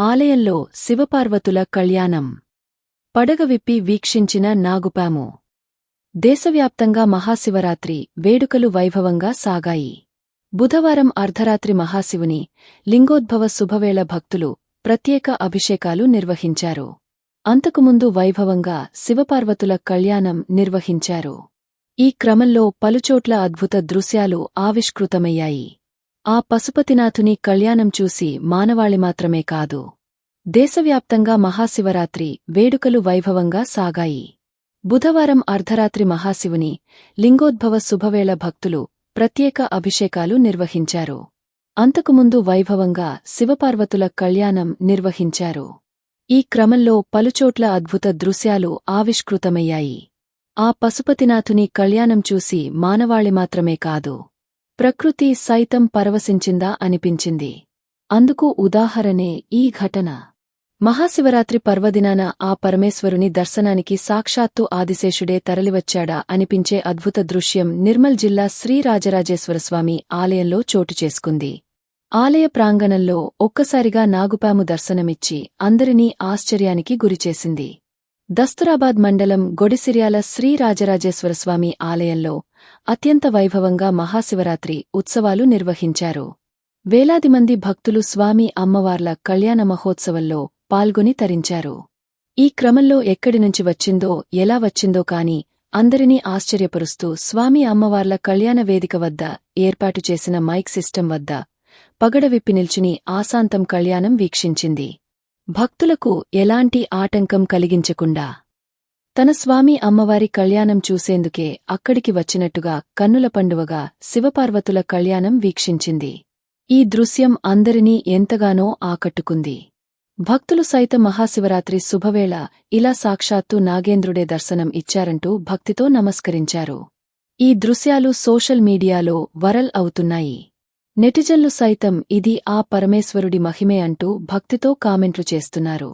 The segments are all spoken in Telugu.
ఆలయంలో శివపార్వతుల కళ్యాణం. పడగ విప్పి వీక్షించిన నాగుపాము. దేశవ్యాప్తంగా మహాశివరాత్రి వేడుకలు వైభవంగా సాగాయి. బుధవారం అర్ధరాత్రి మహాశివుని లింగోద్భవ శుభవేళ భక్తులు ప్రత్యేక అభిషేకాలు నిర్వహించారు. అంతకుముందు వైభవంగా శివపార్వతుల కళ్యాణం నిర్వహించారు. ఈ క్రమంలో పలుచోట్ల అద్భుత దృశ్యాలు ఆవిష్కృతమయ్యాయి. ఆ పశుపతినాథుని కళ్యాణం చూసి మానవాళి మాత్రమే కాదు. దేశవ్యాప్తంగా మహాశివరాత్రి వేడుకలు వైభవంగా సాగాయి. బుధవారం అర్ధరాత్రి మహాశివుని లింగోద్భవ శుభవేళ భక్తులు ప్రత్యేక అభిషేకాలు నిర్వహించారు. అంతకుముందు వైభవంగా శివపార్వతుల కళ్యాణం నిర్వహించారు. ఈ క్రమంలో పలుచోట్ల అద్భుత దృశ్యాలు ఆవిష్కృతమయ్యాయి. ఆ పశుపతినాథుని కళ్యాణం చూసి మానవాళి మాత్రమే కాదు. ప్రకృతి సైతం పరవశించిందా అనిపించింది. అందుకు ఉదాహరణే ఈ ఘటన. మహాశివరాత్రి పర్వదినాన ఆ పరమేశ్వరుని దర్శనానికి సాక్షాత్తు ఆదిశేషుడే తరలివచ్చాడా అనిపించే అద్భుత దృశ్యం నిర్మల్ జిల్లా శ్రీరాజరాజేశ్వరస్వామి ఆలయంలో చోటు చేసుకుంది. ఆలయ ప్రాంగణంలో ఒక్కసారిగా నాగుపాము దర్శనమిచ్చి అందరినీ ఆశ్చర్యానికి గురిచేసింది. దస్తురాబాద్ మండలం గొడిసిర్యాల శ్రీరాజరాజేశ్వరస్వామి ఆలయంలో అత్యంత వైభవంగా మహాశివరాత్రి ఉత్సవాలు నిర్వహించారు. వేలాది మంది భక్తులు స్వామి అమ్మవార్ల కళ్యాణ మహోత్సవంలో పాల్గొని తరించారు. ఈ క్రమంలో ఎక్కడి నుంచి వచ్చిందో ఎలా వచ్చిందో కాని అందరినీ ఆశ్చర్యపరుస్తూ స్వామి అమ్మవార్ల కళ్యాణ వేదిక వద్ద ఏర్పాటు చేసిన మైక్ సిస్టం వద్ద పగడవిప్పి నిల్చుని ఆశాంతం కళ్యాణం వీక్షించింది. భక్తులకు ఎలాంటి ఆటంకం కలిగించకుండా తన స్వామి అమ్మవారి కళ్యాణం చూసేందుకే అక్కడికి వచ్చినట్టుగా కన్నుల పండువగా శివపార్వతుల కళ్యాణం వీక్షించింది. ఈ దృశ్యం అందరినీ ఎంతగానో ఆకట్టుకుంది. భక్తులు సైతం మహాశివరాత్రి శుభవేళ ఇలా సాక్షాత్తు నాగేంద్రుడే దర్శనం ఇచ్చారంటూ భక్తితో నమస్కరించారు. ఈ దృశ్యాలు సోషల్ మీడియాలో వరల్ అవుతున్నాయి. నెటిజన్లు సైతం ఇది ఆ పరమేశ్వరుడి మహిమే అంటూ భక్తితో కామెంట్లు చేస్తున్నారు.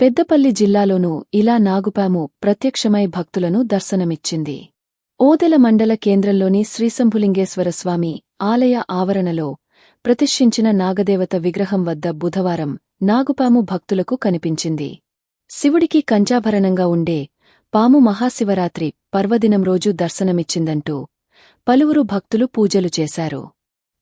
పెద్దపల్లి జిల్లాలోనూ ఇలా నాగుపాము ప్రత్యక్షమై భక్తులను దర్శనమిచ్చింది. ఓదెల మండల కేంద్రంలోని శ్రీశంభులింగేశ్వరస్వామి ఆలయ ఆవరణలో ప్రతిష్ఠించిన నాగదేవత విగ్రహం వద్ద బుధవారం నాగుపాము భక్తులకు కనిపించింది. శివుడికి కంచాభరణంగా ఉండే పాము మహాశివరాత్రి పర్వదినం రోజు దర్శనమిచ్చిందంటూ పలువురు భక్తులు పూజలు చేశారు.